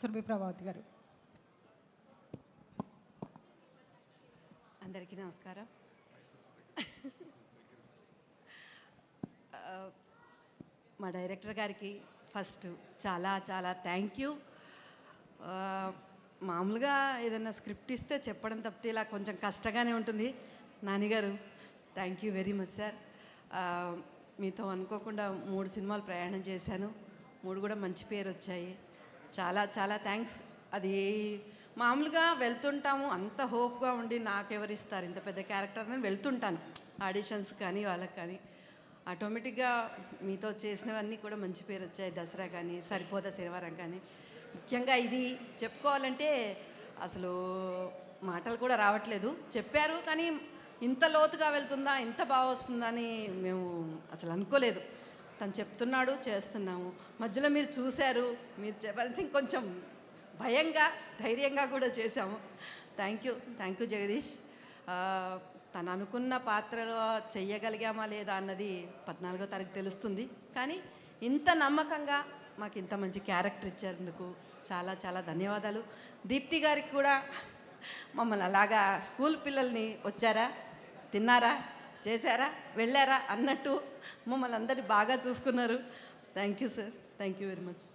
సురభి ప్రభావతి గారు. అందరికీ నమస్కారం. మా డైరెక్టర్ గారికి ఫస్ట్ చాలా చాలా థ్యాంక్ యూ. మామూలుగా ఏదైనా స్క్రిప్ట్ ఇస్తే చెప్పడం తప్పితే ఇలా కొంచెం కష్టంగానే ఉంటుంది. నానిగారు thank you very much sir. మీతో అనుకోకుండా మూడు సినిమాలు ప్రయాణం చేశాను. మూడు కూడా మంచి పేరు వచ్చాయి చాలా చాలా థ్యాంక్స్ అది మామూలుగా వెళ్తుంటాము అంత హోప్గా ఉండి నాకెవరిస్తారు? ఇంత పెద్ద క్యారెక్టర్ అని వెళ్తుంటాను. ఆడిషన్స్ కానీ వాళ్ళకి కానీ. ఆటోమేటిక్గా మీతో చేసినవన్నీ కూడా మంచి పేరు వచ్చాయి. దసరా కానీ సరిపోదా శనివారం కానీ. ముఖ్యంగా ఇది చెప్పుకోవాలంటే అసలు మాటలు కూడా రావట్లేదు. చెప్పారు కానీ ఇంత లోతుగా వెళ్తుందా ఇంత బాగా వస్తుందా అని మేము అసలు అనుకోలేదు. తను చెప్తున్నాడు చేస్తున్నాము. మధ్యలో మీరు చూశారు మీరు చెప్పాల్సి ఇంకొంచెం భయంగా ధైర్యంగా కూడా చేశాము. Thank you thank you Jagadish. తను అనుకున్న పాత్రలో చెయ్యగలిగామా లేదా అన్నది పద్నాలుగో తారీఖు తెలుస్తుంది. కానీ ఇంత నమ్మకంగా మాకు ఇంత మంచి క్యారెక్టర్ ఇచ్చేందుకు చాలా చాలా ధన్యవాదాలు. దీప్తి గారికి కూడా మమ్మల్ని అలాగా స్కూల్ పిల్లల్ని వచ్చారా? తిన్నారా? చేశారా? వెళ్ళారా? అన్నట్టు మమ్మల్ని అందరినీ బాగా చూసుకున్నారు. Thank you sir thank you very much